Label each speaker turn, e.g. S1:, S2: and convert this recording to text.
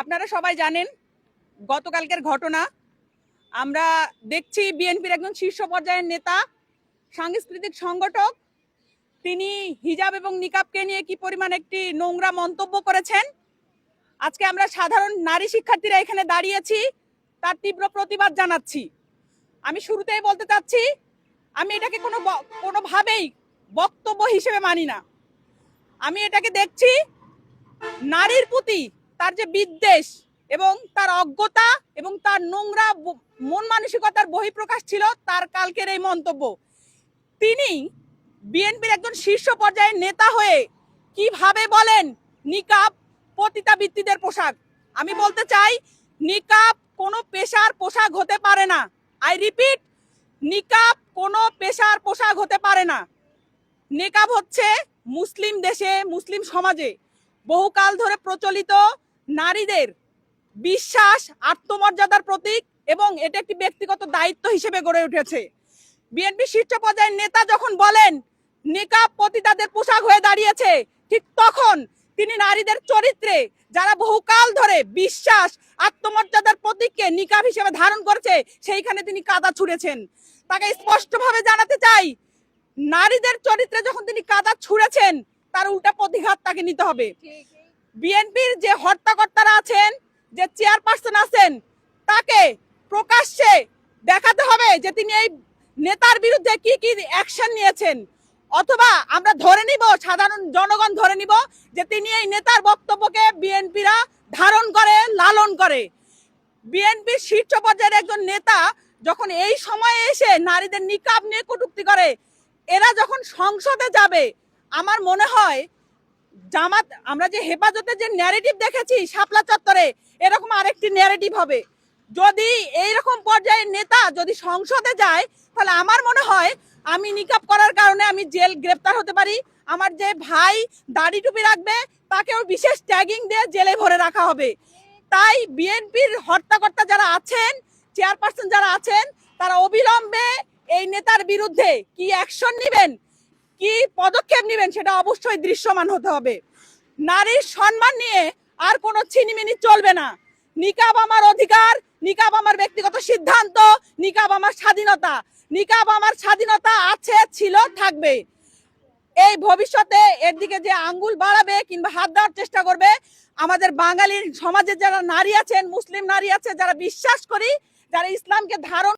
S1: আপনারা সবাই জানেন গতকালকের ঘটনা। আমরা দেখছি বিএনপির একজন শীর্ষ পর্যায়ের নেতা, সাংস্কৃতিক সংগঠক। তিনি হিজাব এবং নিকাবকে নিয়ে কি পরিমাণ একটি নোংরা মন্তব্য করেছেন। আজকে আমরা সাধারণ নারী শিক্ষার্থীরা এখানে দাঁড়িয়েছি, তার তীব্র প্রতিবাদ জানাচ্ছি। আমি শুরুতেই বলতে চাচ্ছি, আমি এটাকে কোনো কোনোভাবেই বক্তব্য হিসেবে মানি না। আমি এটাকে দেখছি, নারীর প্রতি তার যে বিদ্বেষ এবং তার অজ্ঞতা এবং তার নোংরা মন মানসিকতার বহিঃপ্রকাশ ছিল তার কালকের এই মন্তব্য। তিনি বিএনপির একজন শীর্ষ পর্যায়ের নেতা হয়ে কীভাবে বলেন, নিকাব পতিতাবৃত্তিদের পোশাক? আমি বলতে চাই, নিকাব কোনো পেশার পোশাক হতে পারে না। আই রিপিট নিকাব কোনো পেশার পোশাক হতে পারে না। নিকাব হচ্ছে মুসলিম দেশে, মুসলিম সমাজে। বহুকাল ধরে প্রচলিত নারীদের বিশ্বাস, আত্মমর্যাদার প্রতীক এবং এটা একটি ব্যক্তিগত দায়িত্ব হিসেবে গড়ে উঠেছে। বিএনপি শীর্ষ পর্যায়ের নেতা যখন বলেন, নিকাব পতিতাদের পোশাক হয়ে দাঁড়িয়েছে ঠিক তখন তিনি নারীদের চরিত্রে, যারা বহুকাল ধরে বিশ্বাস, আত্মমর্যাদার প্রতীককে নিকাব হিসেবে ধারণ করেছে, সেইখানে তিনি কাদা ছুঁড়েছেন। তাকে স্পষ্টভাবে জানাতে চাই, নারীদের চরিত্রে যখন তিনি কাদা ছুঁড়েছেন, তার উল্টা প্রতিঘাত তাকে নিতে হবে। বিএনপির যে হর্তাকর্তারা আছেন, যে চেয়ারপারসন আছেন, তাকে প্রকাশ্যে দেখাতে হবে যে তিনি এই নেতার বিরুদ্ধে কি কি অ্যাকশন নিয়েছেন। অথবা আমরা ধরে নিব, সাধারণ জনগণ ধরে নিব যে তিনি এই নেতার বক্তব্যকে বিএনপিরা ধারণ করে, লালন করে। বিএনপির শীর্ষ পর্যায়ের একজন নেতা যখন এই সময়ে এসে নারীদের নিকাব নিয়ে কটূক্তি করে, এরা যখন সংসদে যাবে, আমার মনে হয় জামাত, আমরা যে হেফাজতে যে ন্যারেটিভ দেখেছি শাপলা চত্বরে, এরকম আরেকটি ন্যারেটিভ হবে। যদি এই রকম পর্যায়ের নেতা যদি সংসদে যায়, তাহলে আমার মনে হয় আমি নিকাব করার কারণে আমি জেল গ্রেপ্তার হতে পারি। আমার যে ভাই দাড়ি টুপি রাখবে তাকেও বিশেষ ট্যাগিং দিয়ে জেলে ভরে রাখা হবে। তাই বিএনপির হর্তাকর্তা যারা আছেন চেয়ারপারসন যারা আছেন, তারা অবিলম্বে এই নেতার বিরুদ্ধে কি অ্যাকশন নেবেন কি পদক্ষেপ নেবেন? সেটা অবশ্যই দৃশ্যমান হতে হবে। নারীর সম্মান নিয়ে আর কোনো ছিনিমিনি চলবে না। নিকাব আমার অধিকার, নিকাব আমার ব্যক্তিগত সিদ্ধান্ত, নিকাব আমার স্বাধীনতা, নিকাব আমার স্বাধীনতা আছে, ছিল, থাকবে। এই ভবিষ্যতে এর দিকে যে আঙ্গুল বাড়াবে কিংবা হাত দেওয়ার চেষ্টা করবে, আমাদের বাঙালির সমাজে যারা নারী আছেন, মুসলিম নারী আছে, যারা বিশ্বাস করি, যারা ইসলামকে ধারণ